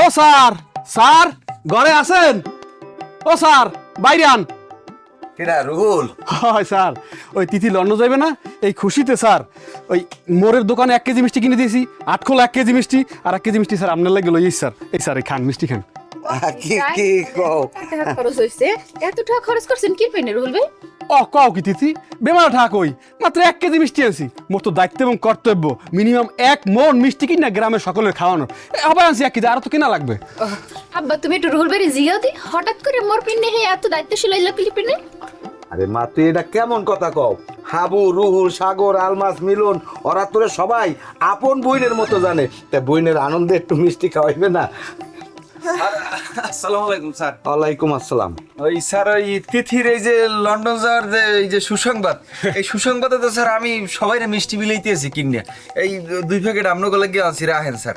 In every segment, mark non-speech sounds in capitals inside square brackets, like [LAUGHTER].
ও sir sir ঘরে আছেন? ও sir বাইরে আন। কেডা রুহুল? হয় স্যার ওই তিথি লন্ডন যাইবে না? এই খুশিতে স্যার ওই মোরের দোকানে এক কেজি মিষ্টি কিনে দিয়েছি আটখোল এক কেজি মিষ্টি আর এক কেজি মিষ্টি স্যার আপনার লাগে লইয়েছি স্যার। এই স্যার এই খান মিষ্টি খান। কি কি কও? টাকা খরচ হয়েছে এত টাকা খরচ করছেন কি পেনে রুল ভাই? ও কও কি তিথি? বেমার ঠাক মাত্র এক কেজি মিষ্টি আনছি। মোর তো দায়িত্ব এবং কর্তব্য মিনিমাম এক মন মিষ্টি কিনা গ্রামের সকলের খাওয়ানো আবার আনছি এক কেজি আরও তো কেনা লাগবে। আব্বা তুমি একটু রুল ভাই জিগাও দি হঠাৎ করে মোর পিনে হে এত দায়িত্বশীল হইল কি পিনে? আরে মা তুই এটা কেমন কথা কও? হাবু রুহুল সাগর আলমাস মিলন ওরা তোরে সবাই আপন বইনের মতো জানে। তা বইনের আনন্দে একটু মিষ্টি খাওয়াইবে না? আসসালামু আলাইকুম স্যার। ওয়ালাইকুম আসসালাম। ওই স্যার ওই তিথির এই যে লন্ডন যাওয়ার যে এই যে সুসংবাদ [LAUGHS] এই সুসংবাদে তো স্যার আমি সবাই মিষ্টি বিলাইতেছি কিনে। এই দুই প্যাকেট আপনাকে লাগে আছি রাহেন স্যার।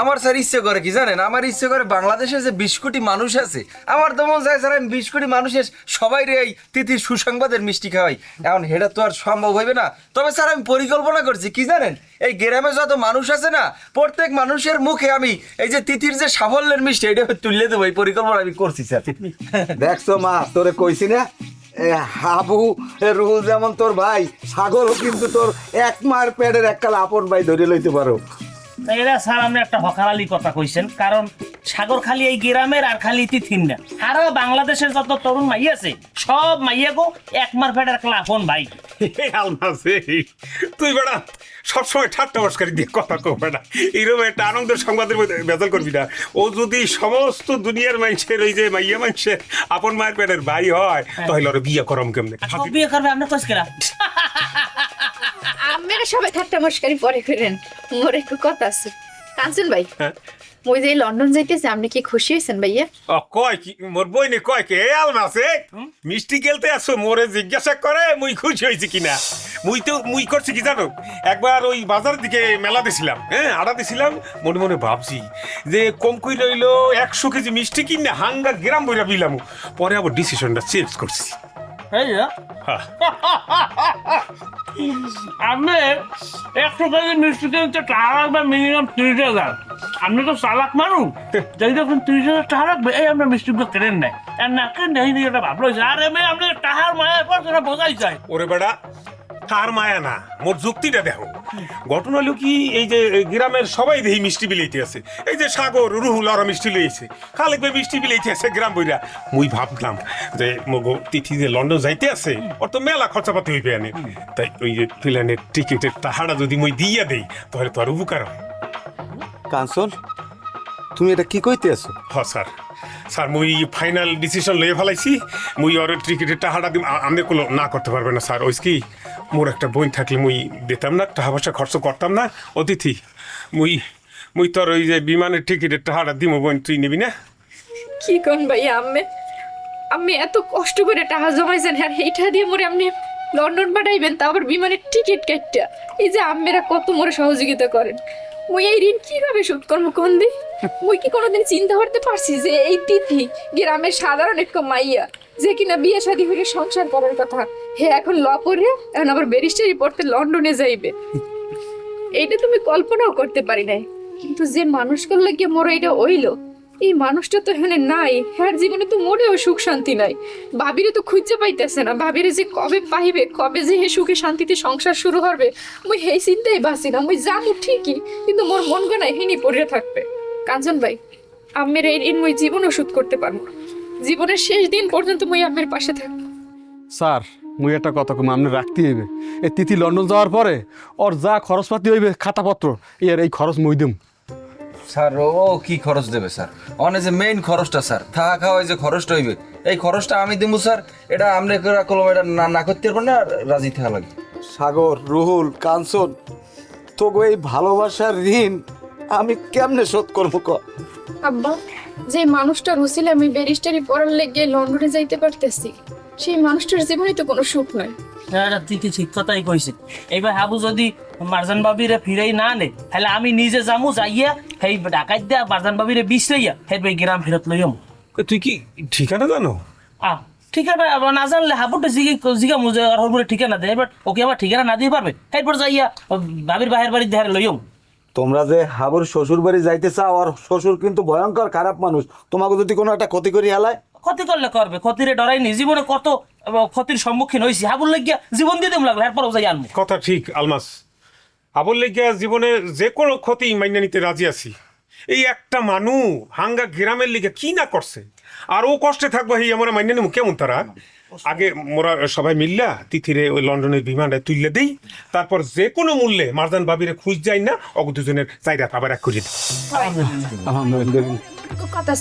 আমার স্যার ইচ্ছে করে কি জানেন? আমার ইচ্ছে করে বাংলাদেশে যে বিশ কোটি মানুষ আছে, আমার তো মন চায় স্যার, আমি বিশ কোটি মানুষের সবাই এই তিথির সুসংবাদের মিষ্টি খাওয়াই। এখন এটা তো আর সম্ভব হইবে না। তবে স্যার, আমি পরিকল্পনা করছি, কি জানেন? এই গ্রামে যত মানুষ আছে না, প্রত্যেক মানুষের মুখে আমি এই যে তিথির যে সাফল্যের মিষ্টি, এটা তুলে দেবো। এই পরিকল্পনা আমি করছি, স্যার। দেখছ মা, তোরে কইছি না হাবু রুহুল যেমন তোর ভাই সাগরও কিন্তু তোর এক মার পেটের এককাল আপন ভাই ধরে লইতে পারো। এটা স্যার আপনি একটা হকারালি কথা কইছেন। কারণ সাগর খালি এই গ্রামের আর খালি তিথিন না। বাংলাদেশের যত তরুণ মাই আছে সব মাইয়া গো এক মার ফেটার ক্লাফন ভাই। তুই বেড়া সবসময় ঠাট্টা মস্কারি দিয়ে কথা কো বেড়া। এইরকম একটা আনন্দের সংবাদের মধ্যে করবি না। ও যদি সমস্ত দুনিয়ার মানুষের ওই যে মাইয়া মানুষের আপন মায়ের পেটের ভাই হয় তাহলে ওরা বিয়ে করম কেমনে? বিয়ে করবে কইস কেরা আমরা সবাই ঠাট্টা মস্কারি পরে করেন মোর একটু কথা আছে। কাঞ্চন ভাই হ্যাঁ? মই যে লন্ডন যাইতেছে আপনি কি খুশি হয়েছেন ভাইয়া? ও কয় কি মোর বইনে কয় কে? এই আলমাসে মিষ্টি গেলতে আসো মোরে জিজ্ঞাসা করে মুই খুশি হয়েছি কিনা। মুই তো মুই করছি কি জানো? একবার ওই বাজারের দিকে মেলা দিছিলাম হ্যাঁ আড়া দিছিলাম মনে মনে ভাবছি যে কম কই রইল একশো কেজি মিষ্টি কিনে হাঙ্গা গ্রাম বইরা বিলাম পরে আবার ডিসিশনটা চেঞ্জ করছি। এই যে, আপনি একশো কেজি মিষ্টি কিনতে টাকা লাগবে মিনিমাম তিরিশ হাজার। আপনি তো চালাক মানুষ। যাই যখন তিরিশ হাজার টাকা লাগবে এই আমরা মিষ্টিগুলো কেনেন নাই। আর না কেন এই নিয়ে এটা ভাবলো। যার মেয়ে আপনি টাকার মায়ের পর সেটা বোঝাই যায়। ওরে বেড়া কার মায়া না মোর যুক্তিটা দেখো। ঘটনা হলো কি এই যে গ্রামের সবাই দেখি মিষ্টি বিলাইতে আছে। এই যে সাগর রুহুল ওরা মিষ্টি লইছে খালেক ভাই মিষ্টি বিলাইতে আছে গ্রাম বইরা। মুই ভাবলাম যে মগো তিথি যে লন্ডন যাইতে আছে ওর তো মেলা খরচাপাতি হইবে আনে তাই ওই যে প্লেনের টিকিটের টাহাটা যদি মুই দিয়া দেই তাহলে তো আর উপকার হয়। কাঞ্চন তুমি এটা কি কইতে আছো? হ স্যার। স্যার মুই ফাইনাল ডিসিশন লয়ে ফেলাইছি। মুই ওর টিকিটের টাকাটা দিম আ- আপনি কোনো না করতে পারবে না স্যার। ওই কি? মোর একটা বই থাকলে মুই দিতাম না, টাকা পয়সা খরচ করতাম না। অতিথি, মুই মুই তোর ওই যে বিমানের টিকিটের টাকাটা দিব বোন, তুই নিবি না? কি কোন ভাইয়া আমি আমি এত কষ্ট করে টাকা জমাইছেন আর এইটা দিয়ে মোরে আপনি লন্ডন পাঠাইবেন, তা আবার বিমানের টিকিট কাটটা এই যে আমেরা কত মোরে সহযোগিতা করেন। মুই এই ঋণ কীভাবে শোধ করব কোন দিন মুই কি কোনোদিন চিন্তা করতে পারছি যে এই তিথি গ্রামের সাধারণ একটা মাইয়া যে কিনা বিয়ে শাদী হলে সংসার করার কথা। হে, এখন ল পড়ে, এখন আবার ব্যারিস্টারি পড়তে লন্ডনে যাইবে। এইটা তুমি কল্পনাও করতে পারি নাই। কিন্তু যে মানুষ করলে গিয়ে মোর এটা হইল? এই মানুষটা তো এখানে নাই। হ্যার জীবনে তো মোরেও সুখ শান্তি নাই। ভাবিরে তো খুঁজে পাইতেছে না। ভাবিরে যে কবে পাইবে কবে যে হে সুখে শান্তিতে সংসার শুরু হবে, মুই সেই চিন্তাই বাসি না। মুই জানু ঠিকই, কিন্তু মোর মন গনা হিনি পড়ে থাকবে। কাঞ্চন ভাই আমের এই মুই জীবন ওষুধ করতে পারব না। জীবনের শেষ দিন পর্যন্ত মুই আমের পাশে থাকব স্যার মুই একটা কথা কম আপনি রাখতে হইবে। এই তিথি লন্ডন যাওয়ার পরে ওর যা খরচপাতি হইবে খাতাপত্র এর এই খরচ মই দিম। স্যার ও কি খরচ দেবে স্যার? অনে যে মেইন খরচটা স্যার থাকা খাওয়াই যে খরচটা হইবে এই খরচটা আমি দিব স্যার। এটা আপনি করে কলম এটা না না করতে পারবেন না রাজি থাকা লাগে। সাগর রুহুল কাঞ্চন তোগো এই ভালোবাসার ঋণ আমি কেমনে শোধ করব ক? আব্বা যে মানুষটার হুসিলে আমি ব্যারিস্টারি পড়ার লেগে লন্ডনে যাইতে পারতেছি সেই মানুষটার জীবনে তো কোনো সুখ তুই কি ঠিক কথাই কইছি। এইবার হাবু যদি মারজান বাবিরে ফিরাই না নে তাহলে আমি নিজে যামু যাইয়া সেই ডাকাত দিয়া মারজান বাবিরে বিশ্রাইয়া সেই গ্রাম ফেরত লইম তুই কি ঠিকানা জানো? আহ ঠিকানা না জানলে হাবুটা জিগে জিগা মুজে আর হরবুরে ঠিকানা দেয় এবার ওকে আবার ঠিকানা না দিয়ে পারবে এরপর যাইয়া বাবির বাহের বাড়ি দেহারে লইম তোমরা যে হাবুর শ্বশুর বাড়ি যাইতে চাও আর শ্বশুর কিন্তু ভয়ঙ্কর খারাপ মানুষ তোমাকে যদি কোনো একটা ক্ষতি করি হেলায়? ক্ষতি করলে করবে ক্ষতিরে ডরাইনি জীবনে কত ক্ষতির সম্মুখীন হয়েছি হাবুল লাগিয়া জীবন দিয়ে দেম লাগল এরপরও যাই আনব। কথা ঠিক আলমাস। আবল লেগিয়া জীবনে যে কোনো ক্ষতি মাইনে নিতে রাজি আছি। এই একটা মানু হাঙ্গা গ্রামের লিগে কি না করছে? আর ও কষ্টে থাকব এই আমরা মাইনে নেব। কেমন তারা? আগে মোরা সবাই মিল্লা তিথিরে ওই লন্ডনের বিমানটা তুললে দেই তারপর যে কোনো মূল্যে মারদান বাবিরে খুঁজ যাই না অগ দুজনের চাইরা আবার এক করে কথা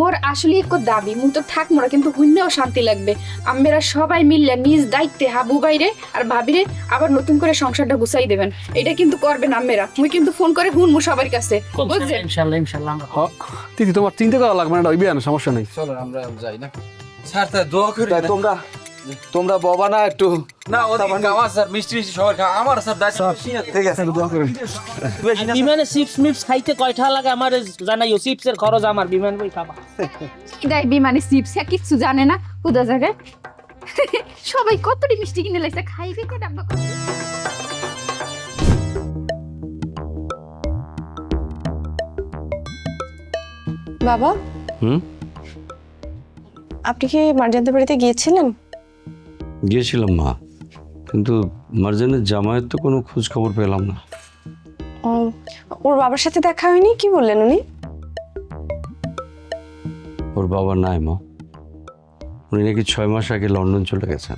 মোর আসলে এক দাবি মুই তো থাক মোরা কিন্তু হুন্যেও শান্তি লাগবে। আম্মেরা সবাই মিললে নিজ দায়িত্বে হাবু বাইরে আর ভাবিরে আবার নতুন করে সংসারটা গুছাই দেবেন। এটা কিন্তু করবেন আম্মেরা। মুই কিন্তু ফোন করে হুনমু সবার কাছে। বুঝছেন? ইনশাল্লাহ ইনশাল্লাহ। আমরা হ, তিথি তোমার চিন্তা করা লাগবে না ওই বিয়ান সমস্যা নেই। স্যার তাই দোয়া করি তাই তোমরা তোমরা বাবা না একটু না ওদিকে আমার স্যার মিষ্টি মিষ্টি সবার খাওয়া। আমার স্যার ঠিক আছে দোয়া করেন বিমানে চিপস মিপস খাইতে কয়টা লাগে আমার জানাইও চিপসের খরচ আমার বিমান বই খাবা। কি বিমানে চিপস হ্যাঁ কিচ্ছু জানে না কোথা জায়গায় সবাই কতটি মিষ্টি কিনে লাইছে খাইবে কে বাবা? হুম? আপনি কি মার্জানদের বাড়িতে গিয়েছিলেন? গিয়েছিলাম মা কিন্তু মার্জানের জামাইয়ের তো কোনো খোঁজ খবর পেলাম না। ও, ওর বাবার সাথে দেখা হয়নি? কি বললেন উনি? ওর বাবা নাই মা। উনি নাকি ছয় মাস আগে লন্ডন চলে গেছেন।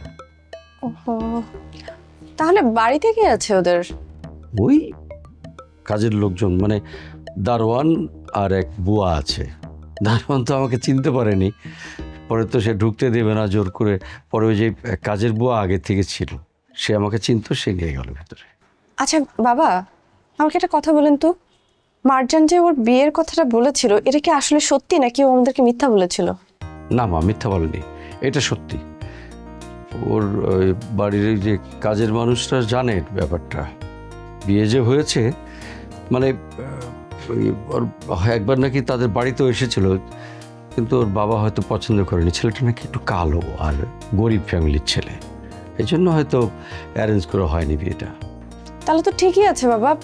ওহো তাহলে বাড়িতে কে আছে ওদের? ওই কাজের লোকজন মানে দারোয়ান আর এক বুয়া আছে। দারোয়ান তো আমাকে চিনতে পারেনি। পরে তো সে ঢুকতে দেবে না জোর করে। পরে ওই যে কাজের বুয়া আগে থেকে ছিল সে আমাকে চিনতো সে নিয়ে গেল ভেতরে। আচ্ছা বাবা আমাকে একটা কথা বলেন তো। মার্জান যে ওর বিয়ের কথাটা বলেছিল এটা কি আসলে সত্যি নাকি ও আমাদেরকে মিথ্যা বলেছিল? না মা মিথ্যা বলেনি। এটা সত্যি। ওর ওই বাড়ির যে কাজের মানুষরা জানে ব্যাপারটা। বিয়ে যে হয়েছে মানে ওর একবার নাকি তাদের বাড়িতেও এসেছিল। কিন্তু ওর বাবা হয়তো পছন্দ করেনি। ছেলেটা নাকি একটু কালো আর গরিব ফ্যামিলির ছেলে। এই জন্য হয়তো অ্যারেঞ্জ করা হয়নি বিয়েটা। তাহলে তো ঠিকই আছে বাবা।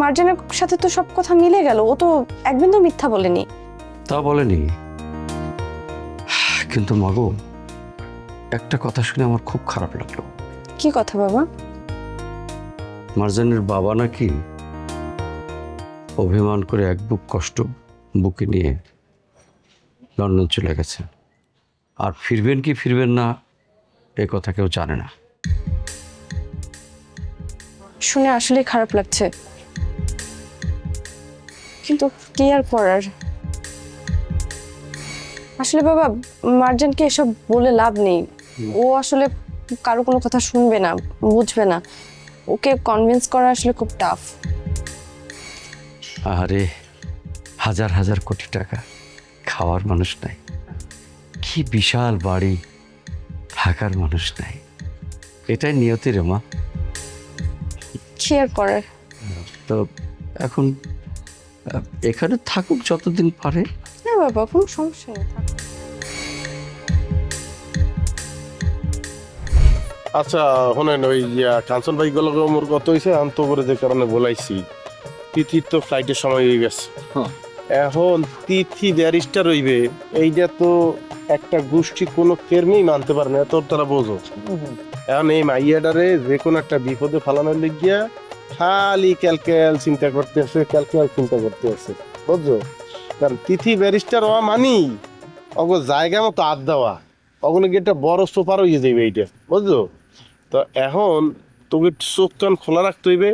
মার্জানের সাথে তো সব কথা মিলে গেল। ও তো একদিন তো মিথ্যা বলেনি। তা বলেনি। কিন্তু মাগো একটা কথা শুনে আমার খুব খারাপ লাগল। কি কথা বাবা? মার্জানের বাবা নাকি অভিমান করে এক বুক কষ্ট বুকে নিয়ে লন্ডন চলে গেছে। আর ফিরবেন কি ফিরবেন না এ কথা কেউ জানে না। শুনে আসলে খারাপ লাগছে। কিন্তু কি আর করার? আসলে বাবা মার্জানকে এসব বলে লাভ নেই। ও আসলে কারও কোনো কথা শুনবে না বুঝবে না। ওকে কনভিন্স করা আসলে খুব টাফ আরে হাজার হাজার কোটি টাকা। খাওয়ার মানুষ নাই। কি বিশাল বাড়ি থাকার মানুষ নাই। এটাই নিয়তি রে মা। কি আর করার। তো এখন এখানে থাকুক যতদিন পারে। হ্যাঁ বাবা কোনো সমস্যা নেই আচ্ছা শোনেন ওই কাঞ্চন ভাই গেল মোর কত হয়েছে আমি তো করে যে কারণে বলাইছি। তিথির তো ফ্লাইটের সময় হয়ে গেছে। এখন তিথি ব্যারিস্টার হইবে এইটা তো একটা গোষ্ঠী কোনো কেরমেই মানতে পারে না, তোর তারা বোঝো। এখন এই মাইয়াডারে যে কোনো একটা বিপদে ফালানোর লিগিয়া খালি ক্যালক্যাল চিন্তা করতে আছে ক্যালক্যাল চিন্তা করতে আছে বুঝছ? কারণ তিথি ব্যারিস্টার হওয়া মানি অগ জায়গা মতো আদ দেওয়া, ওগুলো একটা বড় সোফার হয়ে যাবে এইটা, বুঝছ? তো এখন তোকে চোখ কান খোলা রাখতে হইবে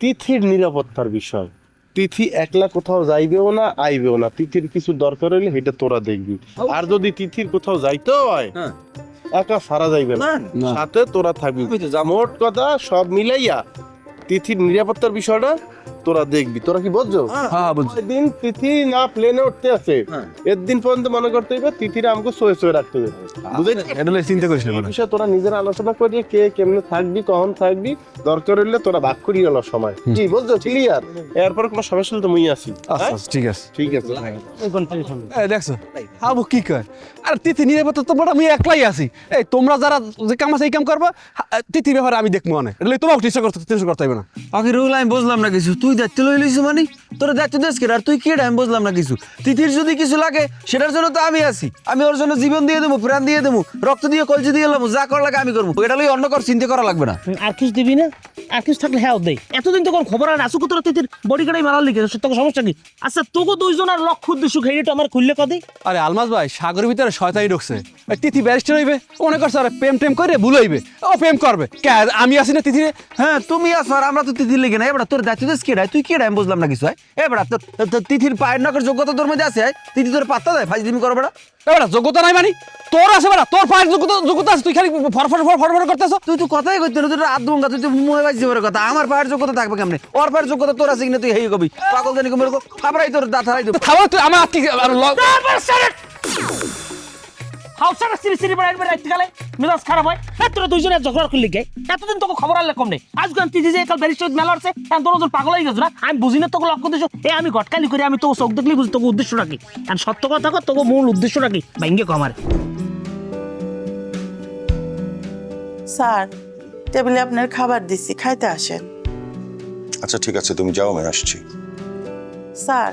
তিথির নিরাপত্তার বিষয়। তিথি একলা কোথাও যাইবেও না আইবেও না। তিথির কিছু দরকার হইলে সেটা তোরা দেখবি। আর যদি তিথির কোথাও যাইতে হয় হ্যাঁ। একা সারা যাইবে না। সাথে তোরা থাকবি। মোট কথা সব মিলাইয়া তিথির নিরাপত্তার বিষয়টা তোরা দেখবি। তোরা কি বুঝছ হ্যাঁ। বুঝছি দিন তিথি না প্লেনে উঠতে আছে হ্যাঁ। এর দিন পর্যন্ত মনে করতে হবে তিথিরা আমাকে সয়ে সয়ে রাখতে হবে। বুঝেছি এটা চিন্তা করিস না। বিষয়ে তোরা নিজেরা আলোচনা করিয়ে কে কেমনে থাকবি কখন থাকবি দরকার হইলে তোরা ভাগ করিয়ে গেল সময়। কি বুঝছ ক্লিয়ার এরপর কোনো সমস্যা হলে তো মুই আছি আচ্ছা হ্যাঁ? আচ্ছা, ঠিক আছে। ঠিক আছে। এই দেখছ আবু কি কয়? আর তিথি নিরাপত্তা তো বড় আমি একলাই আছি। এই তোমরা যারা যে কাম আছে এই কাম করবা তিথি ব্যাপারে আমি দেখব অনেক। তোমাকে করতে করতে হবে না। আগে রুল আমি বুঝলাম না কিছু। তুই দায়িত্ব লই লইছি মানে? তোর দায়িত্ব দেশ আর তুই কি আমি বুঝলাম না কিছু। তিথির যদি কিছু লাগে সেটার জন্য তো আমি আছি। আমি ওর জন্য জীবন দিয়ে দেবো প্রাণ দিয়ে দেবো রক্ত দিয়ে কলজি দিয়ে এলাম যা করা লাগে আমি করব। এটা লই অন্য কর চিন্তা করা লাগবে না। আর কিছু দিবি না? আর কিছু থাকলে হ্যাঁ দেই এতদিন তো কোন খবর আর আসুক তোর তিতির বডি গাড়ি মারার লিখে তোকে সমস্যা কি? আচ্ছা তোকে দুইজনের লক্ষ্য উদ্দেশ্য খেয়ে তো আমার খুললে কদে আরে আলমাস ভাই সাগরের ভিতরে শয়তানি ঢুকছে। তিথি ব্যারিস্টার হইবে। মনে করছে আরে প্রেম টেম করে ভুল হইবে ও প্রেম করবে। কে আমি আছি না তিথিরে? হ্যাঁ তুমি আছো আর আমরা তো তিথির লেগে না এবার তোর দায়িত্ব দেশ কি তুই কি আমি বুঝলাম না কিছু হয় এবার তোর তোর তিথির পায়ের নকের যোগ্যতা তোর মধ্যে আছে আয়? তিথি তোর পাত্তা দেয় করো বেড়া। এবার যোগ্যতা নাই মানে? তোর আছে বেড়া তোর পায়ের যোগ্যতা যোগ্যতা আছে তুই খালি ফরফর ফরফর করতেছ? তুই তো কথাই কইতে না তুই তো আদমঙ্গা তুই তো মুহে বাজি যাবার কথা। আমার পায়ের যোগ্যতা থাকবে কেমনে? ওর পায়ের যোগ্যতা তোর আছে কিনা তুই হেই কবি। পাগল জানি কমে ফাবরাই তোর দাঁত হারাই দেবো। থামো তুই আমার আজকে আর ল- হাউসাটা সিরি সিরি বেড়াই বেড়াই গেলে মেজাজ খারাপ হয়। হ্যাঁ তোরা দুইজনে ঝগড়া করলি গে এতদিন তোকে খবর আনলে কম নেই তিজি যে কাল ব্যারিস্টার মেলা আছে এখন তোর ওজন পাগল হয়ে গেছো না? আমি বুঝি না তোকে লক্ষ্য উদ্দেশ্য এ আমি ঘটকালি করি আমি তোকে চোখ দেখলি বুঝি তোকে উদ্দেশ্যটা কি? আর সত্য কথা কর তোকে মূল উদ্দেশ্যটা কি? ভাঙ্গে কমার স্যার টেবিলে আপনার খাবার দিছি খাইতে আসেন। আচ্ছা ঠিক আছে তুমি যাও আমি আসছি। স্যার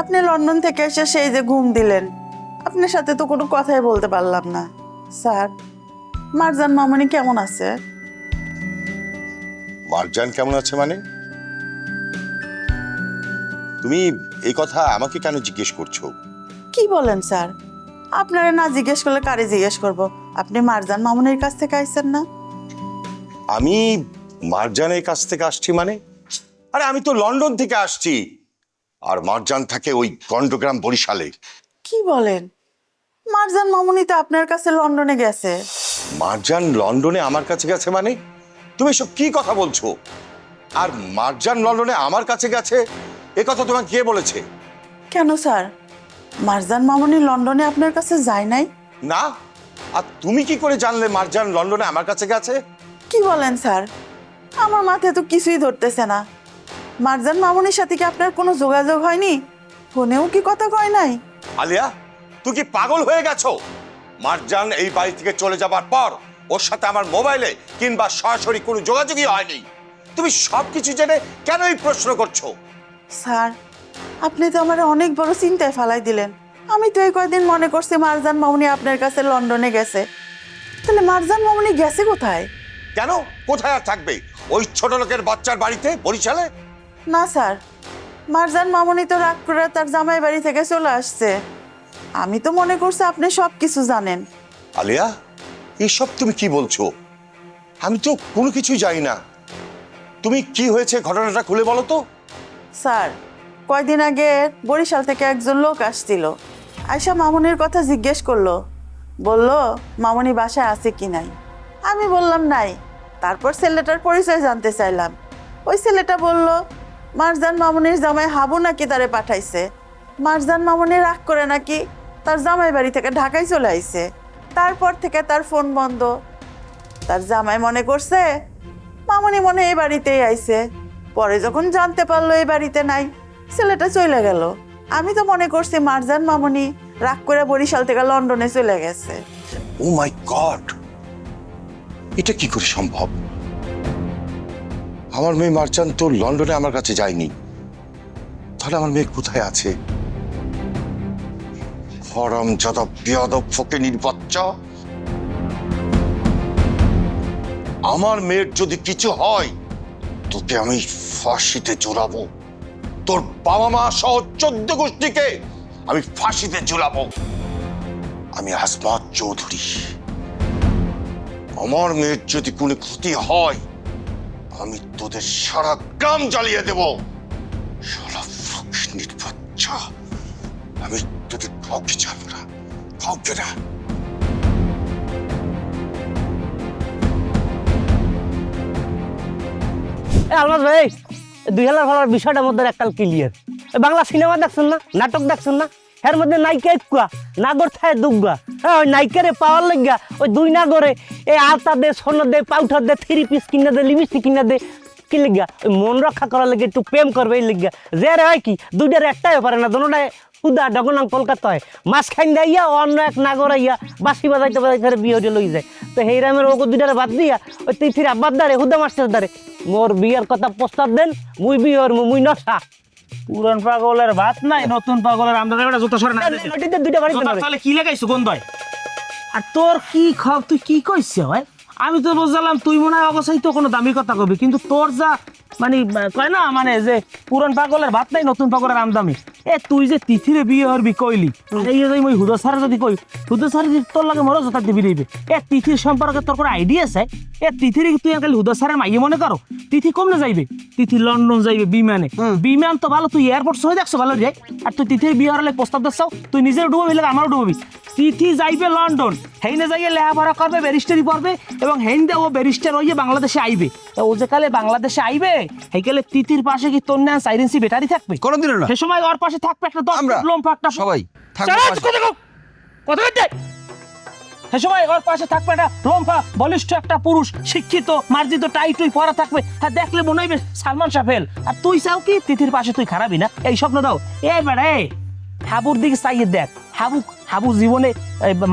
আপনি লন্ডন থেকে এসে সেই যে ঘুম দিলেন। আপনার সাথে তো কোনো কথাই বলতে পারলাম না। স্যার মারজান মামনি কেমন আছে? মার্জান কেমন আছে মানে? তুমি এই কথা আমাকে কেন জিজ্ঞেস করছ? কি বলেন স্যার? আপনারা না জিজ্ঞেস করলে কারে জিজ্ঞেস করব? আপনি মারজান মামনির কাছ থেকে আইছেন না? আমি মারজানের কাছ থেকে আসছি মানে? আরে আমি তো লন্ডন থেকে আসছি। আর মার্জান থাকে ওই গন্ডগ্রাম বরিশালে। কি বলেন? মারজান মামুনি তো আপনার কাছে লন্ডনে গেছে। মার্জান লন্ডনে আমার কাছে গেছে মানে? তুমি সব কি কথা বলছো? আর মার্জান লন্ডনে আমার কাছে গেছে? এ কথা তোমাকে কে বলেছে? কেন স্যার? মারজান মামুনি লন্ডনে আপনার কাছে যায় নাই? না? আর তুমি কি করে জানলে মার্জান লন্ডনে আমার কাছে গেছে? কি বলেন স্যার? আমার মাথায় তো কিছুই ধরতেছে না। মারজান মামুনির সাথে কি আপনার কোনো যোগাযোগ হয়নি? ফোনেও কি কথা কয় নাই? আলিয়া তুই কি পাগল হয়ে গেছো? মারজান এই বাড়ি থেকে চলে যাবার পর ওর সাথে আমার মোবাইলে কিংবা সরাসরি কোনো যোগাযোগই হয়নি। তুমি সবকিছু জেনে কেন এই প্রশ্ন করছ? স্যার আপনি তো আমার অনেক বড় চিন্তায় ফালাই দিলেন। আমি তো এই কয়দিন মনে করছি মারজান মামনি আপনার কাছে লন্ডনে গেছে। তাহলে মারজান মামনি গেছে কোথায়? কেন? কোথায় আর থাকবে? ওই ছোট লোকের বাচ্চার বাড়িতে? বরিশালে? না স্যার। মারজান মামনি তো রাগ করে তার জামাই বাড়ি থেকে চলে আসছে। আমি তো মনে করছি আপনি সব কিছু জানেন। আলিয়া এইসব তুমি কি বলছো? আমি তো কোনো কিছুই জানি না। তুমি কি হয়েছে ঘটনাটা খুলে বলো তো। স্যার কয়দিন আগে বরিশাল থেকে একজন লোক আসছিল। আয়সা মামনির কথা জিজ্ঞেস করল। বলল মামনি বাসায় আছে কি নাই? আমি বললাম নাই। তারপর ছেলেটার পরিচয় জানতে চাইলাম। ওই ছেলেটা বলল মারজান মামনির জামাই হাবু নাকি তারে পাঠাইছে? মারজান মামনি রাগ করে নাকি তার জামাই বাড়ি থেকে ঢাকায় চলে আইছে। তারপর থেকে তার ফোন বন্ধ। তার জামাই মনে করছে, মামনি মনে এই বাড়িতেই আইছে। পরে যখন জানতে পারল এই বাড়িতে নাই, ছেলেটা চলে গেল। আমি তো মনে করছি, মারজান মামনি রাগ করে বরিশাল থেকে লন্ডনে চলে গেছে। ও মাই গড এটা কি করে সম্ভব? আমার মেয়ে মার্চান তো লন্ডনে আমার কাছে যায়নি। তাহলে আমার মেয়ে কোথায় আছে? হরম যাদব বিয়াদব ফকিনীর বাচ্চা আমার মেয়ের যদি কিছু হয়, তোকে আমি ফাঁসিতে জোড়াবো। তোর বাবা মা সহ চোদ্দ গোষ্ঠীকে আমি ফাঁসিতে ঝুলাবো আমি আসমত চৌধুরী। আমার মেয়ের যদি কোনো ক্ষতি হয়, আমি তোদের সারা গ্রাম জ্বালিয়ে দেব। সারা ফকিনীর বাচ্চা আমি তোদের কাউকে ছাড়ব না, কাউকে না। আলমাস ভাই দুই হাজার ভালোর মধ্যে একটা ক্লিয়ার বাংলা সিনেমা দেখছেন না, নাটক দেখছেন না? এর মধ্যে নায়িকা একুয়া নাগর থায় হ্যাঁ ওই নায়িকারে পাওয়ার লাগিয়া ওই দুই নাগরে এই আলতা দে সোনা দে, পাউডার দে থ্রি পিস কিনে দে লিপস্টিক কিনে দে, কি লিগা ওই মন রক্ষা করার লেগে একটু প্রেম করবে এই লিগা যে রে হয় কি, দুইটার একটাই পারে না, দুটাই উদা ডগনাং কলকাতা হয় মাছ খাইন দেয়া অন্য এক নাগর আইয়া বাসি বাজাইতে বাজাইতে বিয়ে হইতে লই যায় তো সেই রামের ওকে দুইটারে বাদ দিয়া ওই তিথির আব্বার দ্বারে হুদা মাস্টার দ্বারে মোর বিয়ের কথা প্রস্তাব দেন মুই বিয়ে হর মুই নসা পুরান পাগলের ভাত নাই নতুন পাগলের আমরা জুতো সরে না দুইটা বাড়ি তাহলে কি লাগাইছো গন্ধয় আর তোর কি খাও তুই কি কইছ ভাই আমি তো বুঝলাম তুই মনে হয় অবশ্যই তো কোনো দামি কথা কবি কিন্তু তোর যা মানে কয় না মানে যে পুরান পাগলের ভাত নাই নতুন পাগলের আমদামি এ তুই যে তিথিরে বিয়ে হরবি কইলি এই যে মই হুদো সারে যদি কই হুদো সারে যদি তোর লাগে মরো জোতা দিবি দিবি এ তিথির সম্পর্কে তোর কোনো আইডিয়া আছে? এ তিথির তুই খালি হুদো সারে মাইয়ে মনে করো তিথি কমনে যাইবে? তিথি লন্ডন যাইবে বিমানে। বিমান তো ভালো তুই এয়ারপোর্ট সহ দেখছ ভালো যাই আর তুই তিথির বিয়ে হরালে প্রস্তাব দেখছ তুই নিজের ডুবো মিলে আমারও ডুববি তিথি যাইবে লন্ডন হেইনে যাইয়ে লেখাপড়া করবে ব্যারিস্টারি পড়বে এবং হেইন্দে ও ব্যারিস্টার হইয়ে বাংলাদেশে আইবে। ও যে কালে বাংলাদেশে আইবে হেইকালে তিতির পাশে কি তোর না সাইরেন্সি ব্যাটারি থাকবে? কোনোদিনও না। সে সময় ওর পাশে থাকবে একটা দশ আমরা লোম একটা সবাই থাকব কথা কথা বলতে সে সময় ওর পাশে থাকবে একটা লম্ফা বলিষ্ঠ একটা পুরুষ শিক্ষিত মার্জিত টাই টুই পরা থাকবে। হ্যাঁ দেখলে মনে হইবে সালমান সাফেল আর তুই চাও কি তিথির পাশে তুই খারাপই না? এই স্বপ্ন দাও। এ বেড়া এ হাবুর দিকে চাইয়ে দেখ। হাবু হাবু জীবনে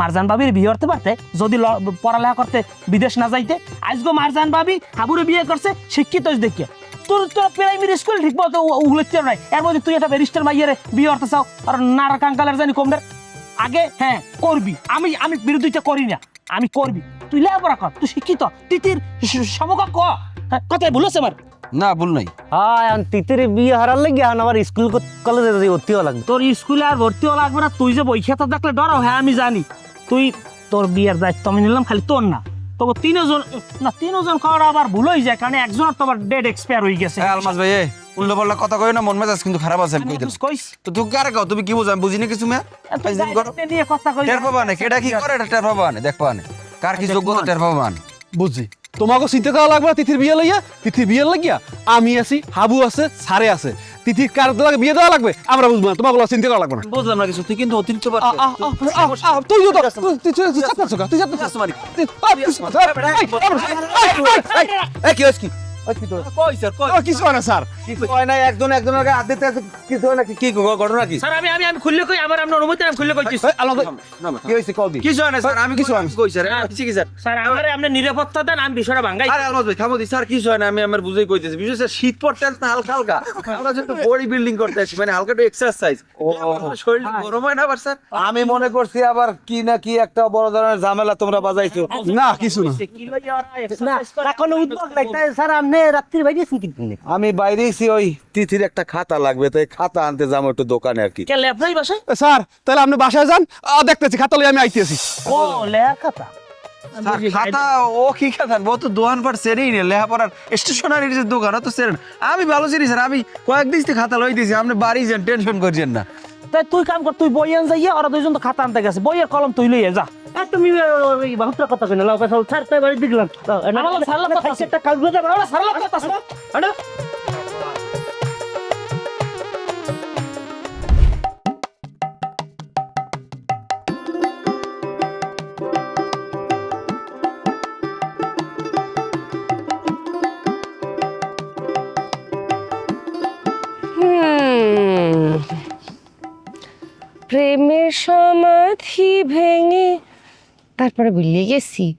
মারজান বাবির বিয়ে করতে পারতে যদি পড়ালেখা করতে বিদেশ না যাইতে। আজগো মারজান বাবি হাবুরে বিয়ে করছে শিক্ষিত দেখিয়া তোর তোর প্রাইমারি স্কুল ঠিক মতো নাই। এর মধ্যে তুই একটা ব্যারিস্টার মাইয়ারে বিয়ে করতে চাও আর নারা কাঙ্কালের জানি কমদের আগে হ্যাঁ করবি। আমি আমি বিরোধিতা করি না। আমি করবি। তুই লেখাপড়া কর তুই শিক্ষিত। তিতির সমকক্ষ হ্যাঁ, কথায় ভুল আছে আমার? না ভুল নাই। হ্যাঁ তিতির বিয়ে হারার লেগে এখন আমার স্কুল কলেজে ভর্তি হওয়া লাগবে। তোর স্কুলে আর ভর্তি হওয়া লাগবে না। তুই যে বই খাতা দেখলে ডরাও হ্যাঁ আমি জানি। তুই তোর বিয়ের দায়িত্ব আমি নিলাম খালি তোর না। তবে তিনজন না তিনজন খাওয়ার আবার ভুল হয়ে যায় কারণ একজনের তো আবার ডেট এক্সপায়ার হয়ে গেছে। আলমাস ভাই উল্টো পাল্টা কথা কই না মন মেজাজ কিন্তু খারাপ আছে আমি কই দিলাম। কইস। তো তুই কারে কও তুমি কি বুঝো আমি বুঝিনি কিছু মে তুই direct নিয়ে কথা কই টের পাবা না কেডা কি করে এটা টের পাবা না দেখ পাবা না। কার কি যোগ্যতা টের পাবা না। বুঝছি। তোমাকে চিন্তা করা লাগবে তিথির বিয়ে লইয়া? তিথির বিয়ে লাগিয়া আমি আছি হাবু আছে সারে আছে। তিথির কার লাগে বিয়ে দেওয়া লাগবে আমরা বুঝব না তোমাকে চিন্তা করা লাগবে না বুঝলাম না কিছু তুই কিন্তু অতিরিক্ত তুই তুই- তুই তুই- কা? তুই চাপতেছো। তুই- আ, তুই- এই, এই, এই, এই, এ কি হইছে কি কই স্যার কই? কিছু না স্যার। কয়? না একজন একজনের আগে হাত কিছু না কি কি ঘটনা কি? স্যার আমি আমি আমি খুললে কই? আমার আপনার অনুমতি আমি খুললে কইছি। কি হয়েছে কবি কিছু না স্যার আমি কিছু হয় কই স্যার? কিছু কি স্যার? স্যার আমারে আপনি নিরাপত্তা দেন আমি বিষয়টা ভাঙ্গাই আরে আলমাস ভাই থামো দি স্যার কিছু হয় না আমি আমার বুঝেই কইতেছি। বিশেষ করে শীত পড়তে না হালকা হালকা। আমরা যেহেতু বডি বিল্ডিং করতে আছি মানে হালকা একটু এক্সারসাইজ শরীর গরম হয় না আবার স্যার? আমি মনে করছি আবার কি না কি একটা বড় ধরনের ঝামেলা তোমরা বাজাইছো। না কিছু না। উদ্যোগ নাই। তাই স্যার আপনি রাত্রির বাইরে আছেন কিন্তু আমি বাইরেছি ওই তিথির একটা খাতা লাগবে তো এই খাতা আনতে যাব একটু দোকানে আর কি। বাসায়? স্যার তাহলে আপনি বাসায় যান। দেখতেছি খাতা লই আমি আইতেছি। ও লেখা খাতা। খাতা ও কি খাতা? ও তো দোকান পাট সেরেই নে লেখাপড়ার স্টেশনারির যে দোকান ও তো সেরেন আমি ভালো চিনি স্যার আমি কয়েকদিন থেকে খাতা লই দিয়েছি আপনি বাড়ি যান টেনশন করছেন না। তাই তুই কাম কর তুই বই আন যাইয়া ওরা দুইজন তো খাতা আনতে গেছে। বইয়ের কলম তুই লইয়া যা। আর তুমি বাহুত্র কথা কইনা লাও পেছাল তাই বাড়ি দেখলাম আমার সারলা কথা। একটা কাল বুঝে ওরা সারলা কথা আছে। আরে। সমাধি ভেঙে। তারপরে ভুলে গেছি।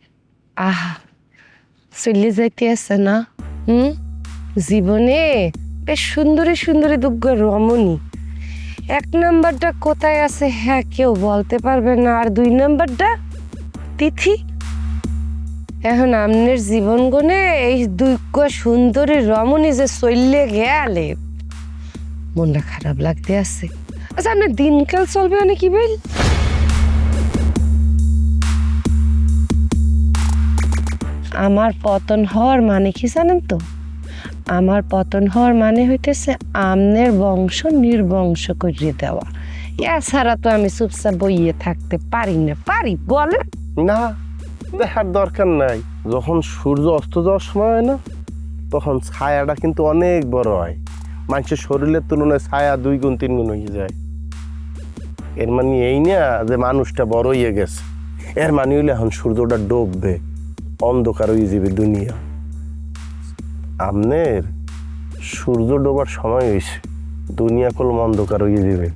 আহা, চলে যাইতে আছে না। হুম? জীবনে বেশ সুন্দরী সুন্দরী দুগ্গ রমণী। এক নাম্বারটা কোথায় আছে হ্যাঁ কেউ বলতে পারবে না। আর দুই নাম্বারটা? তিথি? এখন আমনের জীবন গনে এই দুইক সুন্দরী রমণী যে চললে গেলে, মনটা খারাপ লাগতে আছে। আচ্ছা আপনার দিনকাল চলবে অনেক কি বল? আমার পতন হওয়ার মানে কি জানেন তো? আমার পতন হওয়ার মানে হইতেছে আমনের বংশ নির্বংশ করিয়ে দেওয়া। এছাড়া তো আমি চুপচাপ বইয়ে থাকতে পারি না। পারি বলে না, দেখার দরকার নাই। যখন সূর্য অস্ত যাওয়ার সময় হয় না, তখন ছায়াটা কিন্তু অনেক বড় হয়। মানুষের শরীরের তুলনায় ছায়া দুই গুণ, তিন গুণ হয়ে যায়। এর মানে এই না যে মানুষটা বড় হয়ে গেছে। এর মানে হইলে এখন সূর্যটা ডুববে, অন্ধকার হয়ে যাবে দুনিয়া। আপনার সূর্য ডোবার সময় হয়েছে, দুনিয়া কলম অন্ধকার হয়ে যাবে।